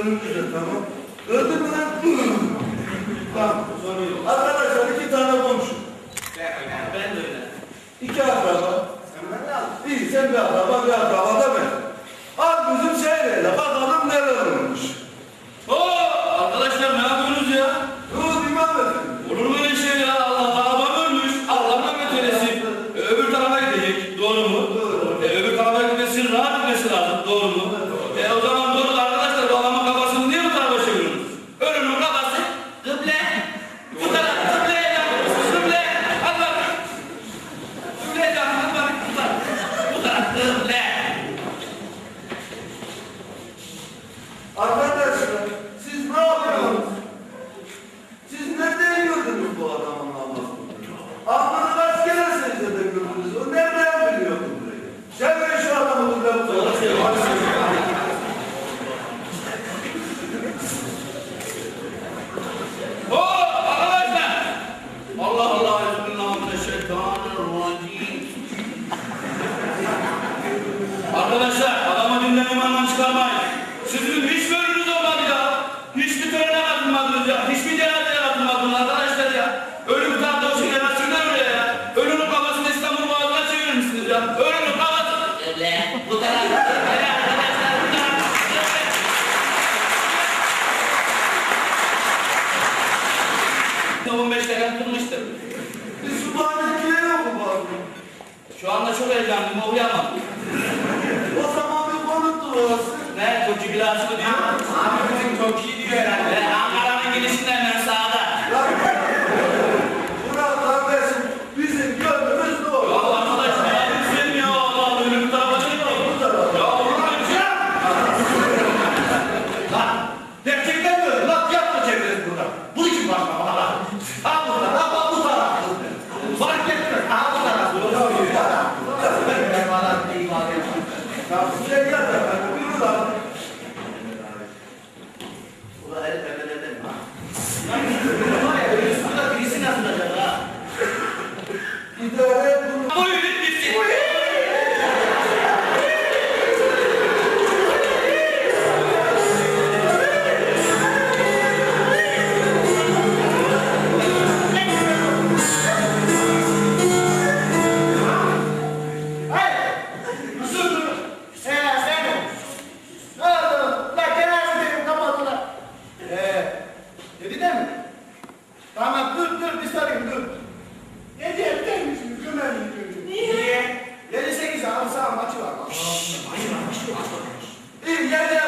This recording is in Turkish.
Öldürürüz tamam. Öldürme lan. tamam. Soruyor. Arkadaşlar iki tane komşu. Ben, ben de öyle. İki akraba. Sen ben de al. İyi sen bir akraba bir akraba. Sizin hiç mi önünüz olmadı ya? Hiçbir törene katılmadınız ya? Hiçbir cenazeye katılmadınız arkadaşlar ya? Ölüm tablosu ya, şunlar öyle ya. Ölünün kafasını İstanbul Boğazı'na çevirir misiniz ya? Ölünün kafası... Öyle, bu tarafta. Şu anda çok heyecanlıyım, uyuyamam. o zaman bir konuktur orası. मैं coaching class को दिया। Tamam dur dur bir sorayım dur. Gece evden misiniz Cumhuriyet çocuğu? Niye? Niye? Gece 8'e Arsa maçı var. Şşş maçı var maçı var. İyi gel